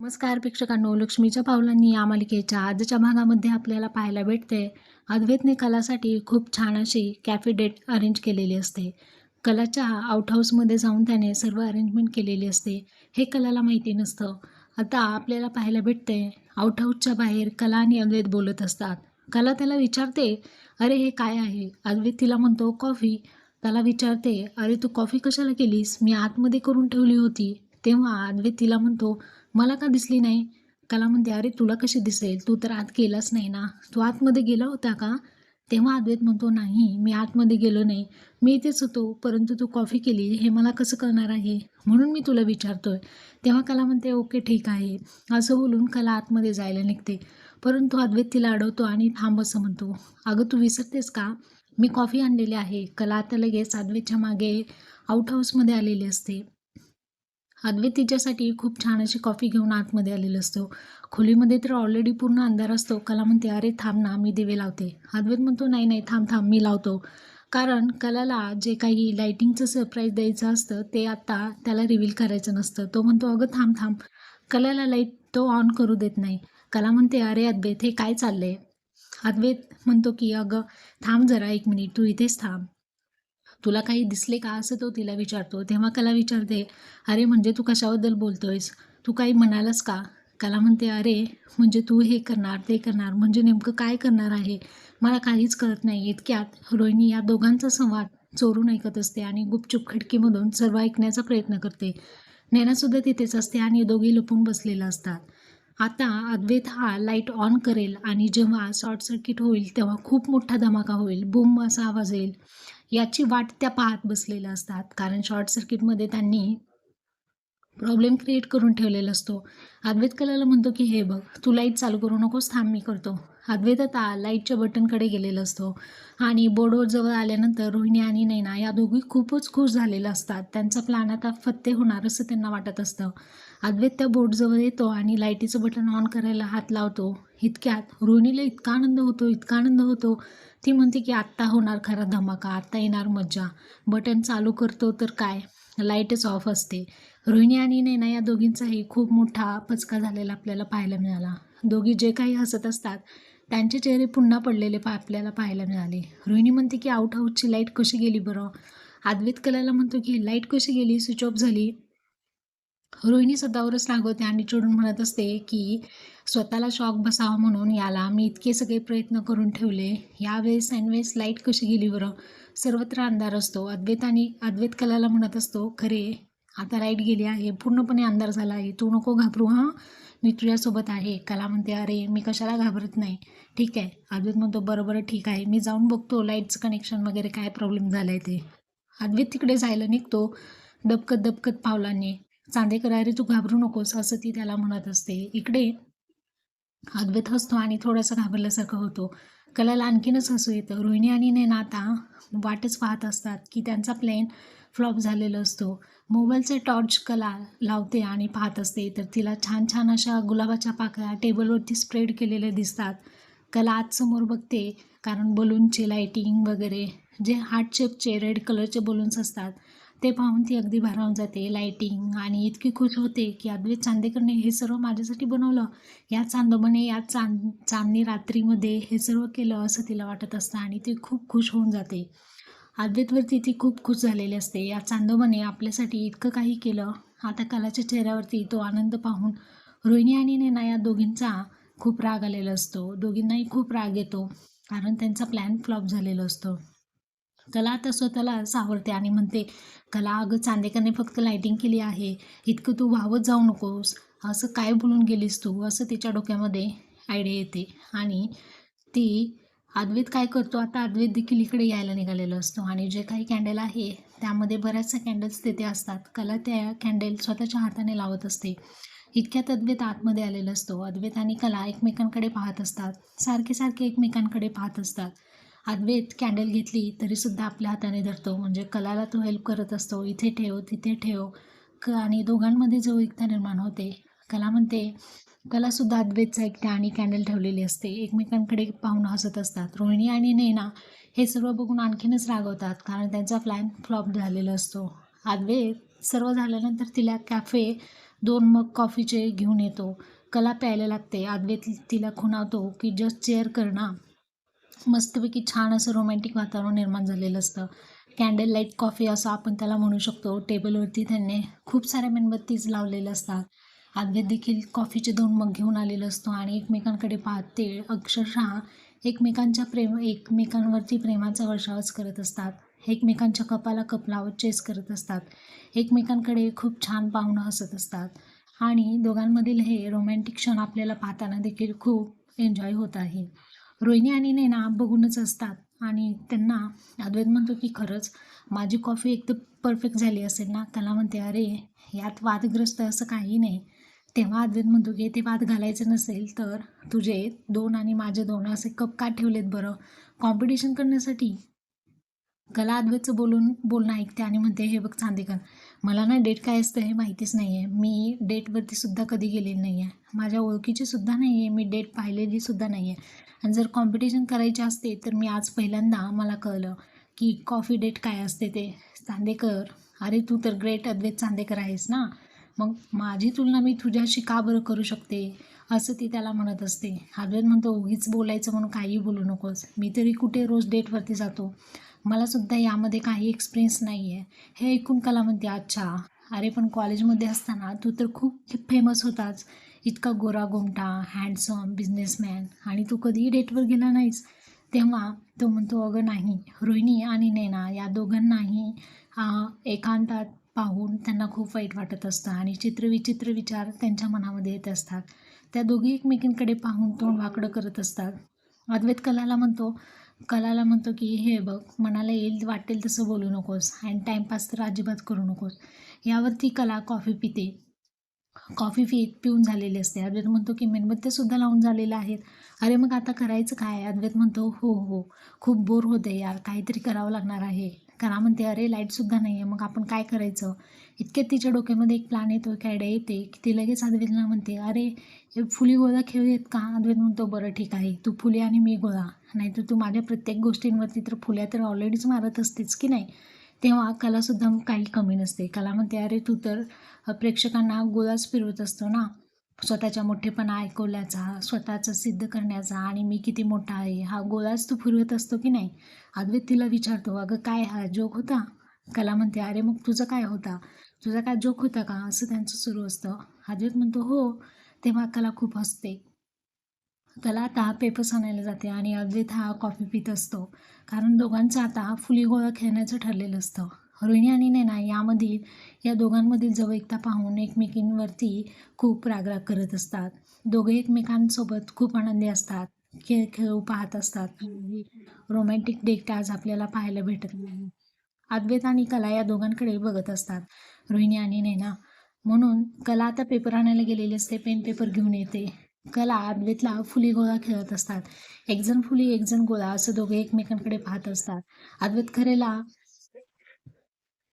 नमस्कार प्रेक्षकांनो लक्ष्मीच्या पावलांनी या मालिकेच्या आजच्या भागामध्ये आपल्याला पाहायला भेटते अद्वैतने कलासाठी खूप छान अशी कॅफे डेट अरेंज केलेली असते. कलाच्या आउट हाऊसमध्ये जाऊन त्याने सर्व अरेंजमेंट केलेली असते हे कलाला माहिती नसतं. आता आपल्याला पाहायला भेटते आउटहाऊसच्या बाहेर कला आणि अद्वैत बोलत असतात. कला त्याला विचारते अरे हे काय आहे? अद्वैत तिला म्हणतो कॉफी. त्याला विचारते अरे तू कॉफी कशाला केलीस? मी आतमध्ये करून ठेवली होती. तेव्हा अद्वैत तिला म्हणतो मला का दिसली नाही? कला म्हणते अरे तुला कशी दिसेल? तू तर आत गेलाच नाही ना. तू आतमध्ये गेला होता का? तेव्हा अद्वैत म्हणतो नाही मी आतमध्ये गेलो नाही. मी इथेच होतो परंतु तू कॉफी केली. हे मला कसं कळणार आहे? म्हणून मी तुला विचारतोय. तेव्हा कला म्हणते ओके ठीक आहे. असं बोलून कला आतमध्ये जायला निघते. परंतु अद्वैत तिला अडवतो आणि थांब असं म्हणतो. अगं तू विसरतेस का? मी कॉफी आणलेली आहे. कला आता लगेच अद्वैतच्या मागे आउट हाऊसमध्ये आलेली असते. अद्वैत तिच्यासाठी खूप छान अशी कॉफी घेऊन आतमध्ये आलेला असतो. खोलीमध्ये तर ऑलरेडी पूर्ण अंधार असतो. कला म्हणते अरे थांब ना मी दिवे लावते. अद्वैत म्हणतो नाही नाही थांब थांब मी लावतो. कारण कलाला जे काही लायटिंगचं सरप्राईज द्यायचं असतं ते आत्ता त्याला रिव्हील करायचं नसतं. तो म्हणतो अगं थांब थांब. कलाला लाइट तो ऑन करू देत नाही. कला म्हणते अरे अद्वैत हे काय चाललंय? अद्वैत म्हणतो की अगं थांब जरा एक मिनिट तू इथेच थांब. तुला काही दिसले का असं तो तिला विचारतो. तेव्हा कला विचारते अरे म्हणजे तू कशाबद्दल बोलतोयस? तू काही म्हणालास का? कला म्हणते अरे म्हणजे तू हे करणार ते करणार म्हणजे नेमकं काय करणार आहे? मला काहीच कळत नाही. इतक्यात रोहिणी या दोघांचा संवाद चोरून ऐकत असते आणि गुपचूप खिडकीमधून सर्व ऐकण्याचा प्रयत्न करते. नैनासुद्धा तिथेच असते आणि दोघे लपून बसलेले असतात. आता अद्वैत हा लाइट ऑन करेल आणि जेव्हा शॉर्ट सर्किट होईल तेव्हा खूप मोठा धमाका होईल. बूम असा आवाज येईल. याची वाट त्या पाहत बसलेल्या असतात. कारण शॉर्ट सर्किटमध्ये त्यांनी प्रॉब्लेम क्रिएट करून ठेवलेला असतो. अद्वैत कलाला म्हणतो की हे बघ तू लाइट चालू करू नकोस थांब मी करतो. अद्वैत आता लाईटच्या बटनकडे गेलेला असतो. आणि बोर्डवर जवळ आल्यानंतर रोहिणी आणि नैना या दोघी खूपच खुश झालेल्या असतात. त्यांचा प्लॅन आता फत्ते होणार असं त्यांना वाटत असतं. अद्वैत त्या बोर्डजवळ येतो आणि लाईटीचं बटन ऑन करायला हात लावतो. इतक्यात रोहिणीला इतका आनंद होतो इतका आनंद होतो. ती म्हणते की आत्ता होणार खरा धमाका आत्ता येणार मज्जा. बटन चालू करतो तर काय? लाईटच ऑफ असते. रोहिणी आणि नैना या दोघींचाही खूप मोठा पचका झालेला आपल्याला पाहायला मिळाला. दोघी जे काही हसत असतात त्यांचे चेहरे पुन्हा पडलेले पा आपल्याला पाहायला मिळाले. रोहिणी म्हणते की आउट हाऊसची लाइट कशी गेली बरं? अद्वैत कलाला म्हणतो की लाइट कशी गेली? स्विच ऑफ झाली. रोहिणी स्वतःवरच रागवते आणि चिडून म्हणत असते की स्वतःला शॉक बसावा म्हणून याला मी इतके सगळे प्रयत्न करून ठेवले. यावेळेस ऐनवेळेस लाइट कशी गेली बरं? सर्वत्र अंधार असतो. अद्वैत आणि अद्वैत कलाला म्हणत असतो खरे आता लाइट गेली आहे. पूर्णपणे अंधार झाला आहे. तू नको घाबरू हां? मी तुझ्यासोबत आहे. कला म्हणते अरे मी कशाला घाबरत नाही. ठीक आहे. अद्वैत म्हणतो बरं बरं ठीक आहे. मी जाऊन बघतो लाईटचं कनेक्शन वगैरे काय प्रॉब्लेम झाला आहे ते. अद्वैत तिकडे जायला निघतो दबकत दबकत पावलांनी. चांदेकर अरे तू घाबरू नकोस असं ती त्याला म्हणत असते. इकडे अद्वैत हसतो आणि थोडासा घाबरल्यासारखं होतो. कलाला आणखीनच हसू येतं. रोहिणी आणि नैना आता वाटच पाहत असतात की त्यांचा प्लॅन फ्लॉप झालेला असतो. मोबाईलचे टॉर्च कला लावते आणि पाहत असते तर तिला छान छान अशा गुलाबाच्या पाकळ्या टेबलवरती स्प्रेड केलेल्या दिसतात. कला आज समोर बघते कारण बलूनचे लाईटिंग वगैरे जे हार्ट शेपचे रेड कलरचे बलून्स असतात ते पाहून ती अगदी भारावून जाते. लाईटिंग आणि इतकी खुश होते की अद्वैत चांदेकरने हे सर्व माझ्यासाठी बनवलं. या चांदोबाने या चांद चांदणी रात्रीमध्ये हे सर्व केलं असं तिला वाटत असतं आणि ती खूप खुश होऊन जाते. अद्वैतवरती ती खूप खुश झालेली असते. या चांदोबाने आपल्यासाठी इतकं काही केलं. आता कलाच्या चेहऱ्यावरती तो आनंद पाहून रोहिणी आणि नेना या दोघींचा खूप राग आलेला असतो. दोघींनाही खूप राग येतो. कारण त्यांचा प्लॅन फ्लॉप झालेला असतो. कला तर स्वतःला सावरते आणि म्हणते कला अगं चांदेकरने फक्त लायटिंग केली आहे. इतकं तू वाहवत जाऊ नकोस. असं काय बोलून गेलीस तू? असं तिच्या डोक्यामध्ये आयडिया येते. आणि ती अद्वैत काय करतो? आता अद्वैत देखील इकडे यायला निघालेलो असतो. आणि जे काही कॅन्डल आहे त्यामध्ये बऱ्याचशा कॅन्डल्स तिथे असतात. कला त्या कॅन्डल स्वतःच्या हाताने लावत असते. इतक्यात अद्वैत आतमध्ये आलेला असतो. अद्वैत आणि कला एकमेकांकडे पाहत असतात. सारखे सारखे एकमेकांकडे पाहत असतात. अद्वैत कॅन्डल घेतली तरीसुद्धा आपल्या हाताने धरतो. म्हणजे कलाला तो हेल्प करत असतो. इथे ठेव तिथे ठेव. क आणि दोघांमध्ये जो एकता निर्माण होते. कला म्हणते कलासुद्धा अद्वैतचा एकट्या आणि कॅन्डल ठेवलेली असते. एकमेकांकडे पाहून हसत असतात. रोहिणी आणि नैना हे सर्व बघून आणखीनच रागवतात. कारण त्यांचा प्लॅन फ्लॉप झालेला असतो. अद्वैत सर्व झाल्यानंतर तिला कॅफे दोन मग कॉफीचे घेऊन येतो. कला प्यायला लागते. अद्वैत तिला खुणावतो की जस्ट चेअर करणं मस्तपैकी छान असं रोमॅन्टिक वातावरण निर्माण झालेलं असतं. कॅन्डल लाइट कॉफी असं आपण त्याला म्हणू शकतो. टेबलवरती त्यांनी खूप साऱ्या मेणबत्तीज लावलेल्या असतात. अद्वैत देखील कॉफीचे दोन मग घेऊन आलेलं असतो आणि एकमेकांकडे पाहत ते अक्षरशः एकमेकांच्या प्रेम एकमेकांवरती प्रेमाचा वर्षावच करत असतात. एकमेकांच्या कपाला कप लावत चेस करत असतात. एकमेकांकडे खूप छान पाहुणं हसत असतात. आणि दोघांमधील हे रोमॅन्टिक क्षण आपल्याला पाहताना देखील खूप एन्जॉय होत आहे. रोहिणी आणि नैना बघूनच असतात. आणि त्यांना अद्वैत म्हणतो की खरंच माझी कॉफी एकदम परफेक्ट झाली असेल ना? त्याला म्हणते अरे यात वादग्रस्त असं काही नाही. तेव्हा अद्वैत म्हणतो की ते वाद घालायचं नसेल तर तुझे दोन आणि माझे दोन असे कप का ठेवलेत बरं? कॉम्पिटिशन करण्यासाठी. कला अद्वैतचं बोलून बोलणं ऐकते आणि म्हणते हे बघ चांदेकर मला ना डेट काय असतं हे माहितीच नाही आहे मी डेटवरती सुद्धा कधी गेलेली नाही आहे माझ्या ओळखीची सुद्धा नाही आहे मी डेट पाहिलेली सुद्धा नाही आहे आणि जर कॉम्पिटिशन करायचे असते तर मी आज पहिल्यांदा मला कळलं की कॉफी डेट काय असते ते. चांदेकर अरे तू तर ग्रेट अद्वैत चांदेकर आहेस ना? मग माझी तुलना मी तुझ्याशी का बरं करू शकते? असं ती त्याला म्हणत असते. अद्वैत म्हणतो उगीच बोलायचं म्हणून काही बोलू नकोस. मी तरी कुठे रोज डेटवरती जातो? मलासुद्धा यामध्ये काही एक्सपिरियन्स नाही आहे हे ऐकून कला म्हणते अच्छा अरे पण कॉलेजमध्ये असताना तू तर खूप फेमस होताच इतका गोरा गोमटा हँडसम बिझनेसमॅन आणि तू कधीही डेटवर गेला नाहीस. तेव्हा तो म्हणतो अगं नाही रोहिणी आणि नैना या दोघांनाही एकांतात पाहून त्यांना खूप वाईट वाटत असतं आणि चित्रविचित्र विचार त्यांच्या मनामध्ये येत असतात. त्या दोघी एकमेकींकडे पाहून तोंड वाकडं करत असतात. अद्वैत कलाला म्हणतो कलाला म्हणतो की हे बघ मनाला येईल वाटेल तसं बोलू नकोस आणि टाईमपास तर अजिबात करू नकोस. यावरती कला कॉफी पिते. कॉफी पी पिऊन झालेली असते. अद्वैत म्हणतो की मेणबत्त्यासुद्धा लावून झालेल्या आहेत. अरे मग आता करायचं काय? अद्वैत म्हणतो हो हो खूप बोर होते यार काहीतरी करावं लागणार आहे. करा म्हणते अरे लाईटसुद्धा नाही आहे मग आपण काय करायचं? इतक्यात तिच्या डोक्यामध्ये एक प्लॅन येतो एक आयडिया येते की ती लगेच अद्वैतला म्हणते अरे हे फुली गोळा खेळूयात का? अद्वैत म्हणतो बरं ठीक आहे तू फुले आणि मी गोळा. नाहीतर तू माझ्या प्रत्येक गोष्टींवरती तर फुल्या तर ऑलरेडीच मारत असतेच की नाही? तेव्हा कलासुद्धा काही कमी नसते. कला म्हणते अरे तू तर प्रेक्षकांना गोळाच फिरवत असतो ना? स्वतःच्या मोठेपणा ऐकवल्याचा स्वतःचं सिद्ध करण्याचा आणि मी किती मोठा आहे हा गोळाच तू फिरवत असतो की नाही? अद्वैत तिला विचारतो अगं काय हा जोक होता? कला म्हणते अरे मग तुझं काय होता? तुझा काय जोक होता का? असं त्यांचं सुरू असतं. अद्वैत म्हणतो हो. तेव्हा कला खूप हसते. कला आता पेपर्स आणायला जाते आणि अद्वैत हा कॉफी पित असतो. कारण दोघांचं आता फुली गोळा खेळण्याचं ठरलेलं असतं. रोहिणी आणि नैना यामधील या दोघांमधील जवळिकता पाहून एकमेकींवरती खूप रागराग करत असतात. दोघे एकमेकांसोबत खूप आनंदी असतात. खेळ खेळू पाहत असतात. रोमॅन्टिक डेट आज आपल्याला पाहायला भेटत नाही. अद्वैत आणि कला या दोघांकडे बघत असतात. रोहिणी आणि नैना. म्हणून कला आता पेपर आणायला गेलेली असते पेन पेपर घेऊन येते. कला अद्वैतला फुली गोळा खेळत असतात. एकजण फुली एकजण गोळा असं दोघे एकमेकांकडे पाहत असतात. अद्वैत खरेला